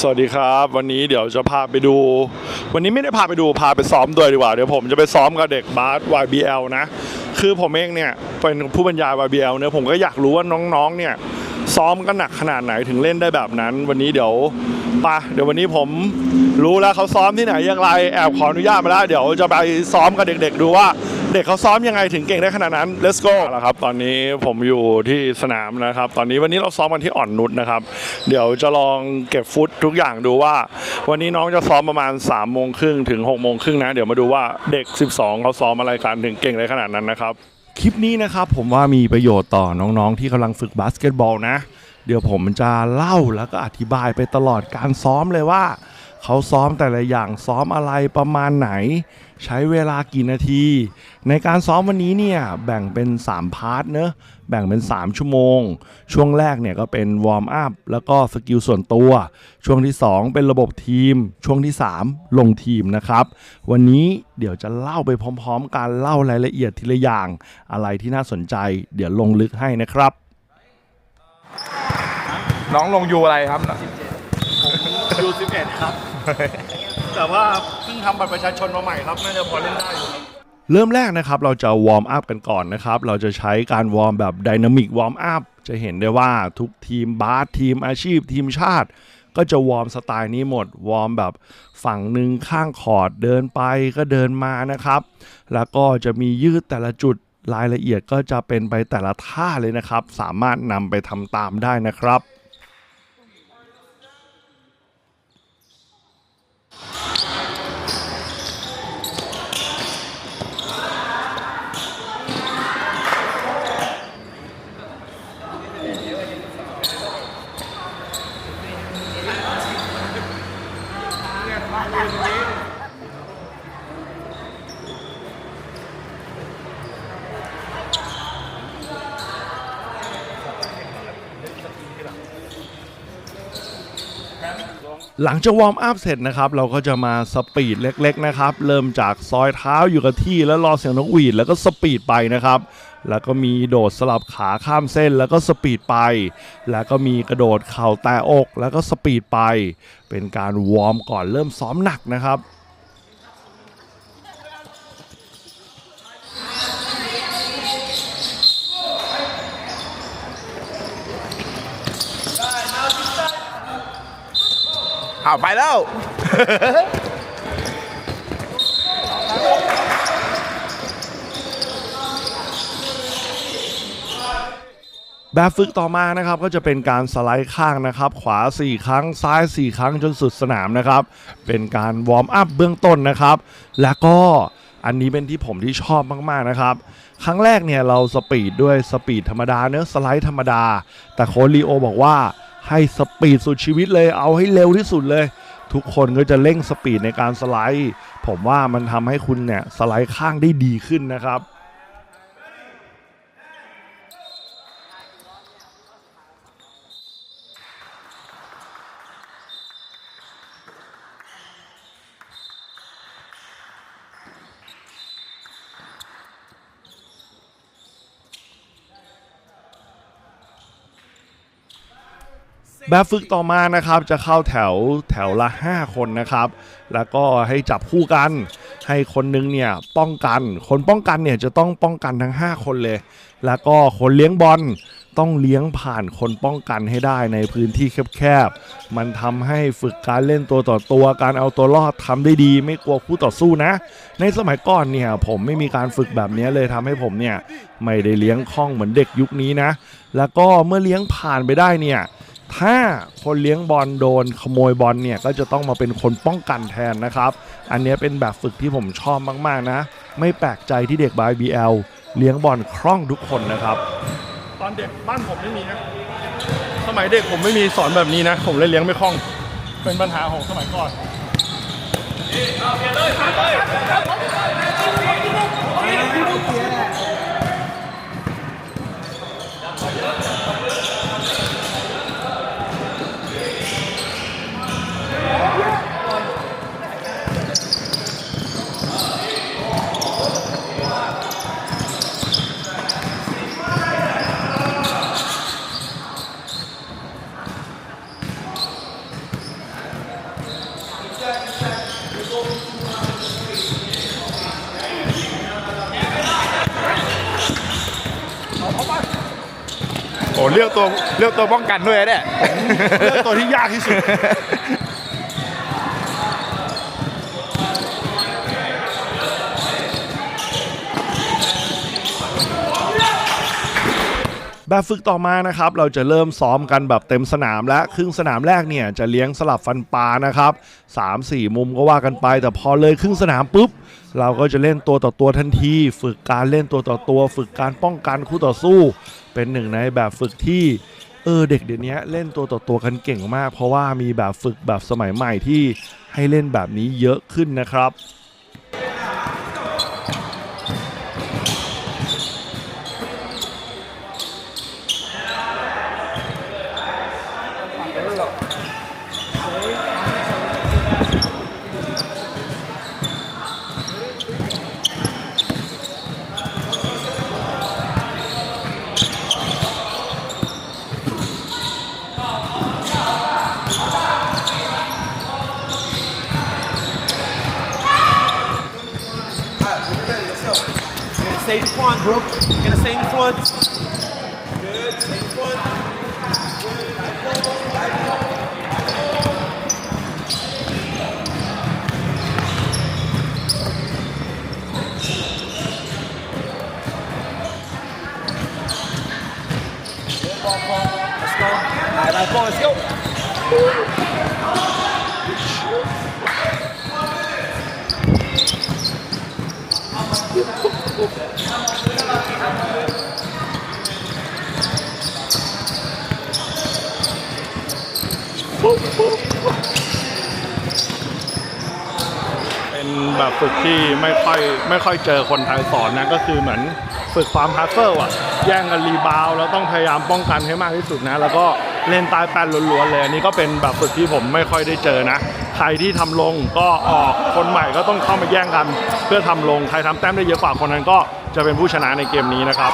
สวัสดีครับ วันนี้เดี๋ยวจะพาไปดู วันนี้ไม่ได้พาไปดูพาไปซ้อมด้วยดีกว่า เดี๋ยวผมจะไปซ้อมกับเด็กบาส YBL นะ คือผมเองเนี่ยเป็นผู้บรรยาย YBL เนี่ยผมก็อยากรู้ว่าน้องๆเนี่ยซ้อมกันหนักขนาดไหนถึงเล่นได้แบบนั้น วันนี้เดี๋ยวปะเดี๋ยววันนี้ผมรู้แล้วเขาซ้อมที่ไหนอย่างไรแอบขออนุญาตมาแล้วเดี๋ยวจะไปซ้อมกับเด็ก ๆ ดูว่า เด็กเขาซ้อมยังไงถึงเก่งได้ขนาดนั้น let's go แล้วครับ ตอนนี้ผมอยู่ที่สนามนะครับ ตอนนี้วันนี้เราซ้อมกันที่อ่อนนุชนะครับ เดี๋ยวจะลองเก็บฟุตทุกอย่างดูว่า วันนี้น้องจะซ้อมประมาณ3ามโมงครึ่งถึง6กโมงครึ่งนะ เดี๋ยวมาดูว่าเด็ก 12เขาซ้อมอะไรกันถึงเก่งได้ขนาดนั้นนะครับ คลิปนี้นะครับผมว่ามีประโยชน์ต่อน้องๆ ที่กำลังฝึกบาสเกตบอลนะ เดี๋ยวผมจะเล่าแล้วก็อธิบายไปตลอดการซ้อมเลยว่า เขาซ้อมแต่ละอย่างซ้อมอะไรประมาณไหน ใช้เวลากี่นาที ในการซ้อมวันนี้เนี่ยแบ่งเป็น 3 พาร์ทเนอะแบ่งเป็น 3 ชั่วโมง ช่วงแรกเนี่ยก็เป็นวอร์มอัพแล้วก็สกิลส่วนตัว ช่วงที่ 2 เป็นระบบทีม ช่วงที่ 3 ลงทีมนะครับ วันนี้เดี๋ยวจะเล่าไปพร้อมๆกันเล่ารายละเอียดทีละอย่าง อะไรที่น่าสนใจ เดี๋ยวลงลึกให้นะครับ น้องลงยูอะไรครับยู11ครับ แต่ว่าเพิ่งทำบัตรประชาชนมาใหม่ครับน่าจะพอเล่นได้อยู่เริ่มแรกนะครับเราจะวอร์มอัพกันก่อนนะครับ เราจะใช้การวอร์มแบบดินามิกวอร์มอัพจะเห็นได้ว่าทุกทีมบาสทีมอาชีพทีมชาติ ก็จะวอร์มสไตล์นี้หมด วอร์มแบบฝั่งหนึ่งข้างคอร์ดเดินไปก็เดินมานะครับ แล้วก็จะมียืดแต่ละจุดรายละเอียดก็จะเป็นไปแต่ละท่าเลยนะครับ สามารถนำไปทำตามได้นะครับ Thank you. หลังจากวอร์มอัพเสร็จนะครับ เราก็จะมาสปีดเล็กๆนะครับ เริ่มจากซอยเท้าอยู่กับที่แล้วรอเสียงนกหวีดแล้วก็สปีดไปนะครับ แล้วก็มีโดดสลับขาข้ามเส้นแล้วก็สปีดไป แล้วก็มีกระโดดเข่าแตะอก แล้วก็สปีดไป เป็นการวอร์มก่อนเริ่มซ้อมหนักนะครับ อ้าไปแล้ว แบบฝึกต่อมานะครับก็จะเป็นการสไลด์ข้างนะครับ ขวา 4 ครั้งซ้าย 4 ครั้งจนสุดสนามนะครับ เป็นการวอร์มอัพเบื้องต้นนะครับ แล้วก็อันนี้เป็นที่ผมที่ชอบมาก ๆ นะครับ ครั้งแรกเนี่ยเราสปีดด้วยสปีดธรรมดาเนื้อสไลด์ธรรมดา แต่โค้ชลีโอบอกว่า ให้สปีดสุดชีวิตเลยเอาให้เร็วที่สุดเลย ทุกคนก็จะเร่งสปีดในการสไลด์ ผมว่ามันทำให้คุณเนี่ยสไลด์ข้างได้ดีขึ้นนะครับ แบบฝึกต่อมานะครับ จะเข้าแถวแถวละ 5 คนนะครับ แล้วก็ให้จับคู่กัน ให้คนนึงเนี่ยป้องกัน คนป้องกันเนี่ยจะต้องป้องกันทั้ง 5 คนเลย แล้วก็คนเลี้ยงบอลต้องเลี้ยงผ่านคนป้องกันให้ได้ในพื้นที่แคบๆ มันทำให้ฝึกการเล่นตัวต่อตัว การเอาตัวรอดทำได้ดี ไม่กลัวคู่ต่อสู้นะ ในสมัยก่อนเนี่ยผมไม่มีการฝึกแบบนี้เลยทำให้ผมเนี่ยไม่ได้เลี้ยงคล่องเหมือนเด็กยุคนี้นะ แล้วก็เมื่อเลี้ยงผ่านไปได้เนี่ย ถ้าคนเลี้ยงบอลโดนขโมยบอลเนี่ยก็จะต้องมาเป็นคนป้องกันแทนนะครับ อันนี้เป็นแบบฝึกที่ผมชอบมากๆนะ ไม่แปลกใจที่เด็กบาย BL เอลเลี้ยงบอลคล่องทุกคนนะครับ ตอนเด็กบ้านผมไม่มีนะสมัยเด็กผมไม่มีสอนแบบนี้นะ ผมเลยเลี้ยงไม่คล่อง เป็นปัญหาของสมัยก่อนโอ้เลือก ตัวเลือกตัวป้องกันด้วยเนี่ยเลือกตัวที่ยากที่สุด แบบฝึกต่อมานะครับเราจะเริ่มซ้อมกันแบบเต็มสนามและครึ่งสนามแรกเนี่ยจะเลี้ยงสลับฟันปลานะครับ3-4 มุมก็ว่ากันไป แต่พอเลยครึ่งสนามปุ๊บ เราก็จะเล่นตัวต่อตัวทันที ฝึกการเล่นตัวต่อตัว ฝึกการป้องกันคู่ต่อสู้ เป็นหนึ่งในแบบฝึกที่เออเด็กเดี๋ยวนี้เล่นตัวต่อตัวกันเก่งมาก เพราะว่ามีแบบฝึกแบบสมัยใหม่ที่ให้เล่นแบบนี้เยอะขึ้นนะครับ Nice ball, let's go. เป็นแบบฝึกที่ไม่ค่อยไม่ค่อยเจอคนไทยสอนนะก็คือเหมือนฝึกความฮัสเซิลอะแย่งกันรีบาวแล้วต้องพยายามป้องกันให้มากที่สุดนะ แล้วก็ เล่นตายแป้นล้วนๆเลยอันนี้ก็เป็นแบบฝึกที่ผมไม่ค่อยได้เจอนะ ใครที่ทำลงก็ออกคนใหม่ก็ต้องเข้ามาแย่งกัน เพื่อทำลงใครทำแต้มได้เยอะกว่าคนนั้นก็จะเป็นผู้ชนะในเกมนี้นะครับ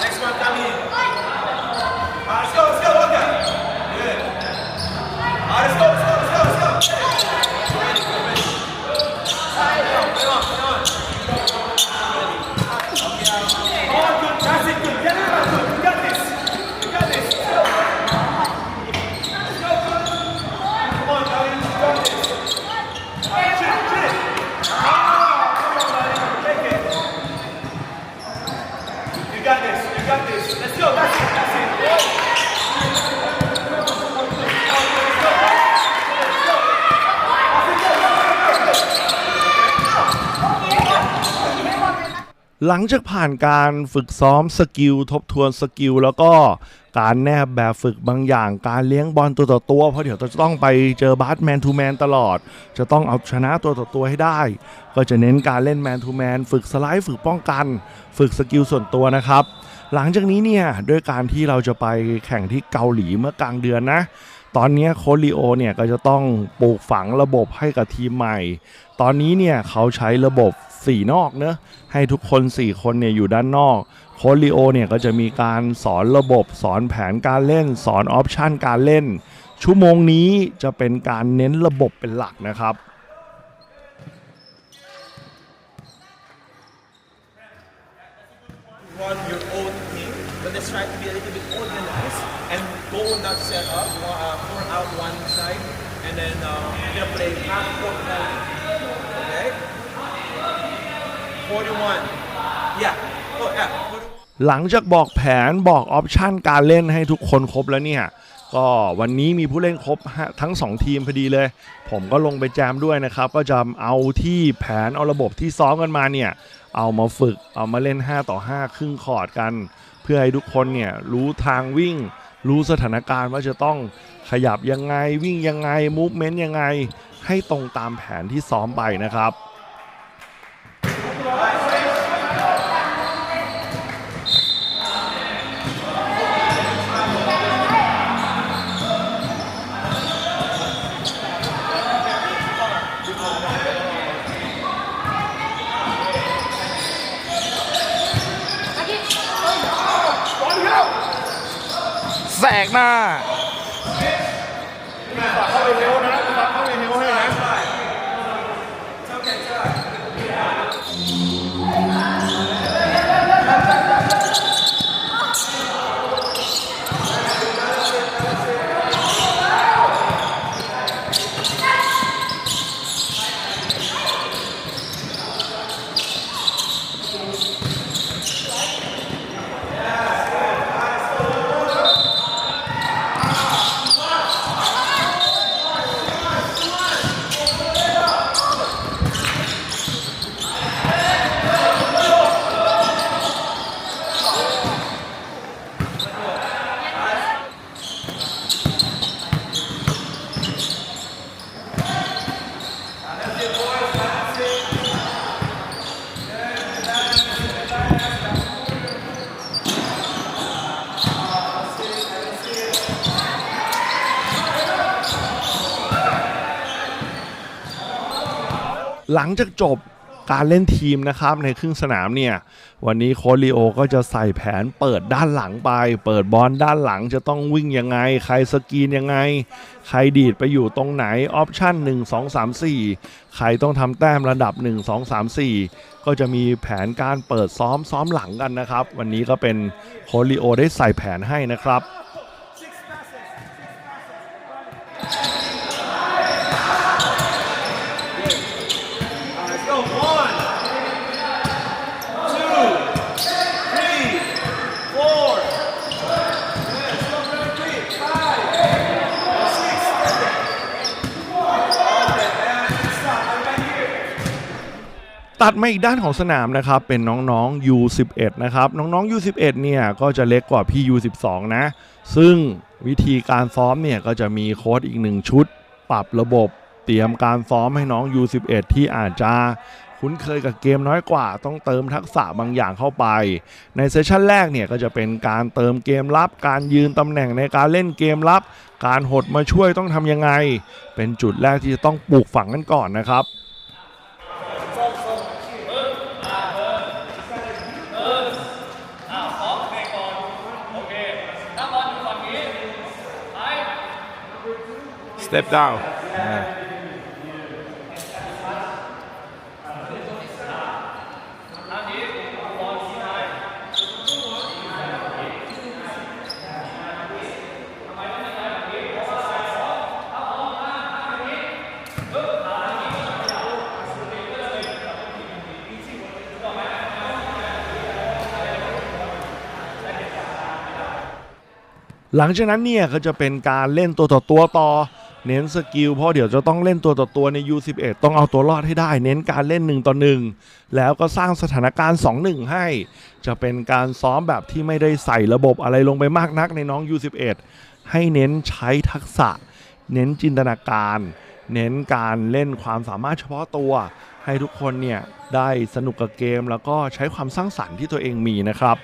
Next one, come in. All right, let's go, let's go, okay. Good. All right, let's go, let's go, let's go, let's go. Ready, good, ready. Come on, come on. Come on, good, that's it, good. Get it out, good. You got this. You got this. Let's go. Let's go, good. Come on, Joey, you got this. All right, shoot it, shoot it. Ah, come on, buddy. Take it. You got this. You got this. Let's go. That's it. That's it. หลังจากผ่านการฝึกซ้อมสกิลทบทวนสกิลแล้วก็การแนบแบบฝึกบางอย่าง การเลี้ยงบอลตัวต่อตัว เพราะเดี๋ยวจะต้องไปเจอบาสแมนทูแมนตลอด จะต้องเอาชนะตัวต่อตัวให้ได้ ก็จะเน้นการเล่นแมนทูแมนฝึกสไลด์ฝึกป้องกัน ฝึกสกิลส่วนตัวนะครับ หลังจากนี้เนี่ยด้วยการที่เราจะไปแข่งที่เกาหลีเมื่อกลางเดือนนะ ตอนนี้โคลิโอเนี่ยก็จะต้องปลูกฝังระบบให้กับทีมใหม่ ตอนนี้เนี่ยเขาใช้ระบบ4นอกเนอะให้ทุกคน 4 คนเนี่ยอยู่ด้านนอก โคลิโอเนี่ยก็จะมีการสอนระบบสอนแผนการเล่น สอนออปชันการเล่น ชั่วโมงนี้จะเป็นการเน้นระบบเป็นหลักนะครับ run your own thing, but let's try to be a little bit organized and go on that setup, หลังจากบอกแผนบอกออปชันการเล่นให้ทุกคนครบแล้วเนี่ย ก็วันนี้มีผู้เล่นครบทั้ง 2 ทีมพอดีเลย ผมก็ลงไปแจมด้วยนะครับ ก็จะเอาที่แผนเอาระบบที่ซ้อมกันมาเนี่ย เอามาฝึกเอามาเล่น 5 ต่อ 5 ครึ่งคอร์ดกัน เพื่อให้ทุกคนเนี่ยรู้ทางวิ่ง รู้สถานการณ์ว่าจะต้องขยับยังไงวิ่งยังไงมูฟเมนต์ยังไง ให้ตรงตามแผนที่ซ้อมไปนะครับ แส กหน้า หลังจากจบการเล่นทีมนะครับในครึ่งสนามเนี่ย วันนี้โคลีโอก็จะใส่แผนเปิดด้านหลังไป เปิดบอลด้านหลังจะต้องวิ่งยังไง ใครสกรีนยังไง ใครดีดไปอยู่ตรงไหน ออปชั่น 1 2 3 4 ใครต้องทำแต้มระดับ 1 2 3 4 ก็จะมีแผนการเปิดซ้อมซ้อมหลังกันนะครับ วันนี้ก็เป็นโคลีโอได้ใส่แผนให้นะครับ ตัดมาอีกด้านของสนามนะครับเป็นน้องๆ U11 นะครับน้องๆ U11 เนี่ยก็จะเล็กกว่าพี่ U12 นะ ซึ่งวิธีการซ้อมเนี่ยก็จะมีโค้ดอีกหนึ่งชุด ปรับระบบเตรียมการซ้อมให้น้อง U11 ที่อาจจะคุ้นเคยกับเกมน้อยกว่าต้องเติมทักษะบางอย่างเข้าไป ในเซสชันแรกเนี่ยก็จะเป็นการเติมเกมลับ การยืนตำแหน่งในการเล่นเกมลับ การหดมาช่วยต้องทำยังไง เป็นจุดแรกที่จะต้องปลูกฝังกันก่อนนะครับ step down หลังจากนั้นเนี่ยก็จะเป็นการเล่นตัวต่อตัวต่อ เน้นสกิลเพราะเดี๋ยวจะต้องเล่นตัวต่อตัวใน U11 ต้องเอาตัวรอดให้ได้ เน้นการเล่น1ต่อ1แล้วก็สร้างสถานการณ์ 2-1 ให้ จะเป็นการซ้อมแบบที่ไม่ได้ใส่ระบบอะไรลงไปมากนักในน้อง U11 ให้เน้นใช้ทักษะ เน้นจินตนาการ เน้นการเล่นความสามารถเฉพาะตัว ให้ทุกคนเนี่ยได้สนุกกับเกม แล้วก็ใช้ความสร้างสรรค์ที่ตัวเองมีนะครับ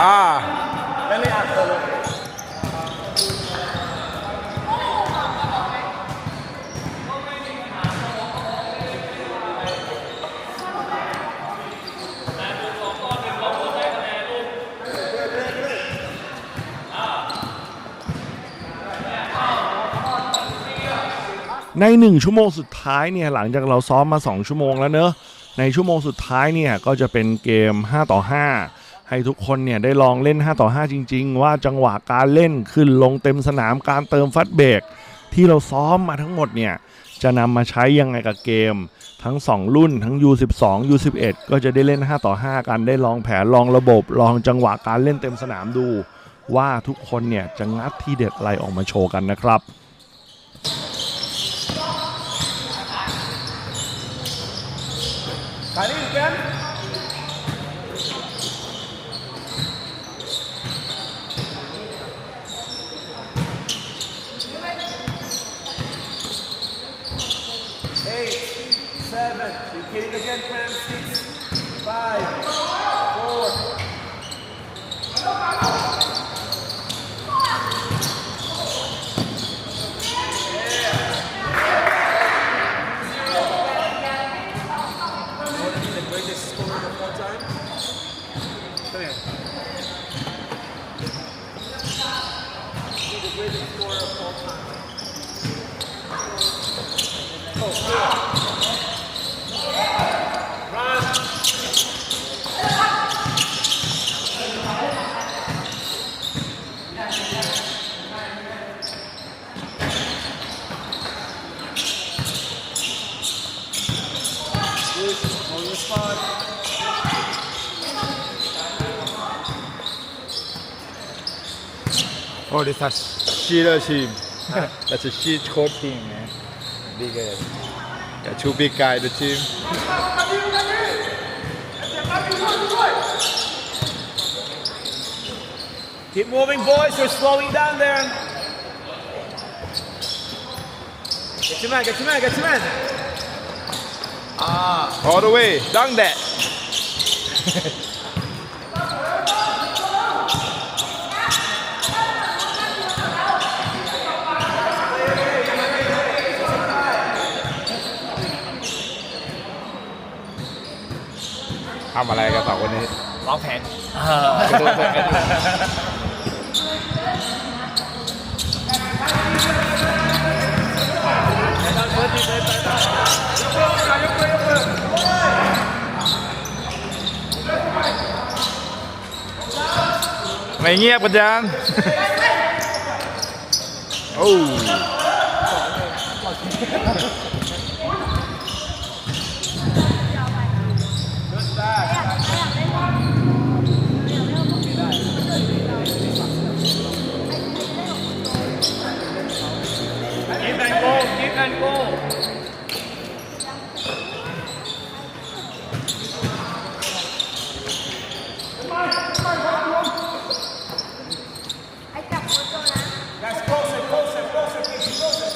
อ่า ใน 1 ชั่วโมงสุดท้ายเนี่ยหลังจากเราซ้อมมา 2 ชั่วโมงแล้วเนอะในชั่วโมงสุดท้ายเนี่ยก็จะเป็นเกม 5 ต่อ 5 ให้ทุกคนเนี่ยได้ลองเล่น 5 ต่อ 5 จริง ๆ ว่าจังหวะการเล่นขึ้นลงเต็มสนามการเติมฟัดเบรกที่เราซ้อมมาทั้งหมดเนี่ยจะนำมาใช้ยังไงกับเกม ทั้ง 2 รุ่นทั้ง U12 U11 ก็จะได้เล่น 5 ต่อ 5 กันได้ลองแผนลองระบบ ลองจังหวะการเล่นเต็มสนามดู ว่าทุกคนเนี่ยจะงัดที่เด็ดอะไรออกมาโชว์กันนะครับ seven, you kidding again, friends? Six, five, four, Want to oh this is cheater team that's a shit code team man big ass Yeah, two big guy the team. Keep moving, boys. We're slowing down there. Get your man, get your man, get your man. All the way. Dunk that. ทำอะไรกันสองคนนี้วางแผน ไม่เงียบกันจังโอ้ Give and go, give and go. ไอ้จับมือตัวนะ Guys, closer, closer, closer, Casey, closer.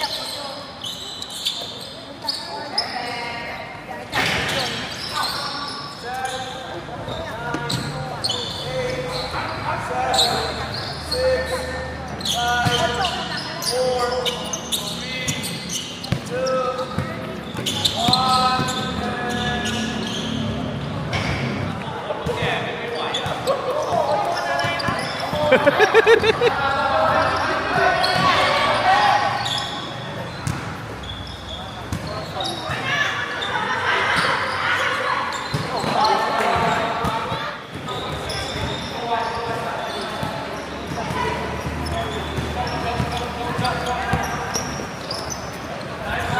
จับมือตัวอย่าให้จับมือตัว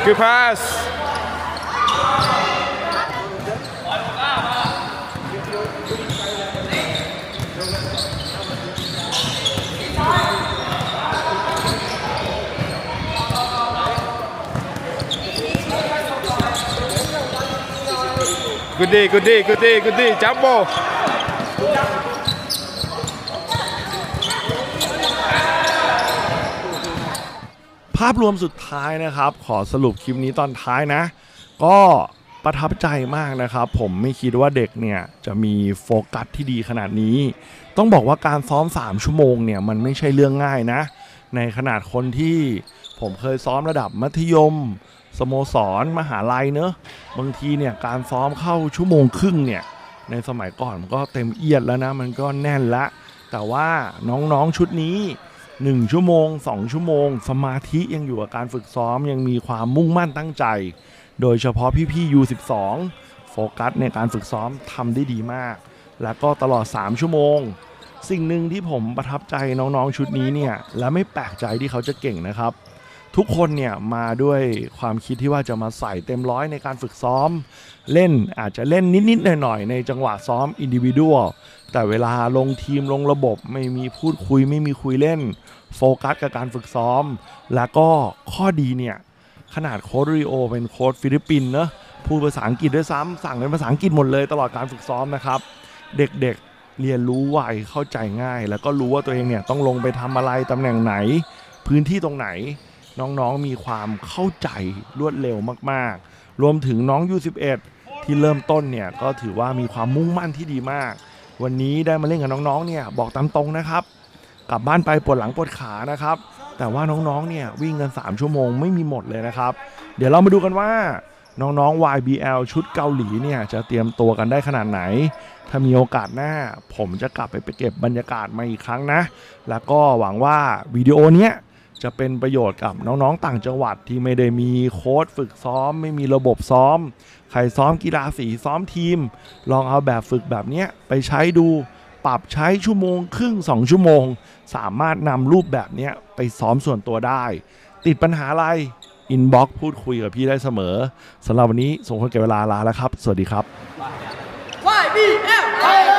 คือ pass Good day, good day, good day, good day. Jumbo. ภาพรวมสุดท้ายนะครับ ขอสรุปคลิปนี้ตอนท้ายนะ ก็ประทับใจมากนะครับ ผมไม่คิดว่าเด็กเนี่ย จะมีโฟกัสที่ดีขนาดนี้ ต้องบอกว่าการซ้อม 3 ชั่วโมงเนี่ย มันไม่ใช่เรื่องง่ายนะ ในขนาดคนที่ผมเคยซ้อมระดับมัธยม สโมสรมหาลัยเนอะบางทีเนี่ยการซ้อมเข้าชั่วโมงครึ่งเนี่ยในสมัยก่อนมันก็เต็มเอียดแล้วนะมันก็แน่นละ แต่ว่าน้องๆชุดนี้ 1 ชั่วโมง 2 ชั่วโมง สมาธิยังอยู่กับการฝึกซ้อมยังมีความมุ่งมั่นตั้งใจ โดยเฉพาะพี่ๆ U12 โฟกัสในการฝึกซ้อมทำได้ดีมาก แล้วก็ตลอด 3 ชั่วโมง สิ่งหนึ่งที่ผมประทับใจน้องๆชุดนี้เนี่ยและไม่แปลกใจที่เขาจะเก่งนะครับ ทุกคนเนี่ยมาด้วยความคิดที่ว่าจะมาใส่เต็มร้อยในการฝึกซ้อม เล่นอาจจะเล่นนิด ๆ หน่อย ๆ ในจังหวะซ้อมอินดิวิ u a l แต่เวลาลงทีมลงระบบไม่มีพูดคุยไม่มีคุยเล่น โฟกัสกับการฝึกซ้อม แล้วก็ข้อดีเนี่ย ขนาดโค้ดริโอเป็นโค้ดฟิลิปปินส์เนะพูดภาษาอังกฤษด้วยซ้ำสั่งเป็นภาษาอังกฤษหมดเลยตลอดการฝึกซ้อมนะครับ เด็กๆเรียนรู้ไวเข้าใจง่าย แล้วก็รู้ว่าตัวเองเนี่ยต้องลงไปทำอะไรตำแหน่งไหน พื้นที่ตรงไหน น้องๆมีความเข้าใจรวดเร็วมากๆ รวมถึงน้อง U11 ที่เริ่มต้นเนี่ยก็ถือว่ามีความมุ่งมั่นที่ดีมาก วันนี้ได้มาเล่นกับน้องๆเนี่ยบอกตามตรงนะครับ กลับบ้านไปปวดหลังปวดขานะครับ แต่ว่าน้องๆเนี่ยวิ่งกัน 3 ชั่วโมงไม่มีหมดเลยนะครับ เดี๋ยวเรามาดูกันว่าน้องๆ YBL ชุดเกาหลีเนี่ยจะเตรียมตัวกันได้ขนาดไหน ถ้ามีโอกาสหน้า ผมจะกลับไปไปเก็บบรรยากาศมาอีกครั้งนะ แล้วก็หวังว่าวิดีโอเนี้ย จะเป็นประโยชน์กับน้องๆ ต่างจังหวัดที่ไม่ได้มีโค้ดฝึกซ้อม ไม่มีระบบซ้อม ใครซ้อมกีฬาสีซ้อมทีม ลองเอาแบบฝึกแบบนี้ไปใช้ดูปรับใช้ชั่วโมงครึ่ง 2 ชั่วโมง สามารถนำรูปแบบนี้ไปซ้อมส่วนตัวได้ ติดปัญหาอะไรอินบ็อกพูดคุยกับพี่ได้เสมอสำหรับวันนี้สมควรแก่เวลาลาแล้วครับ สวัสดีครับ YBL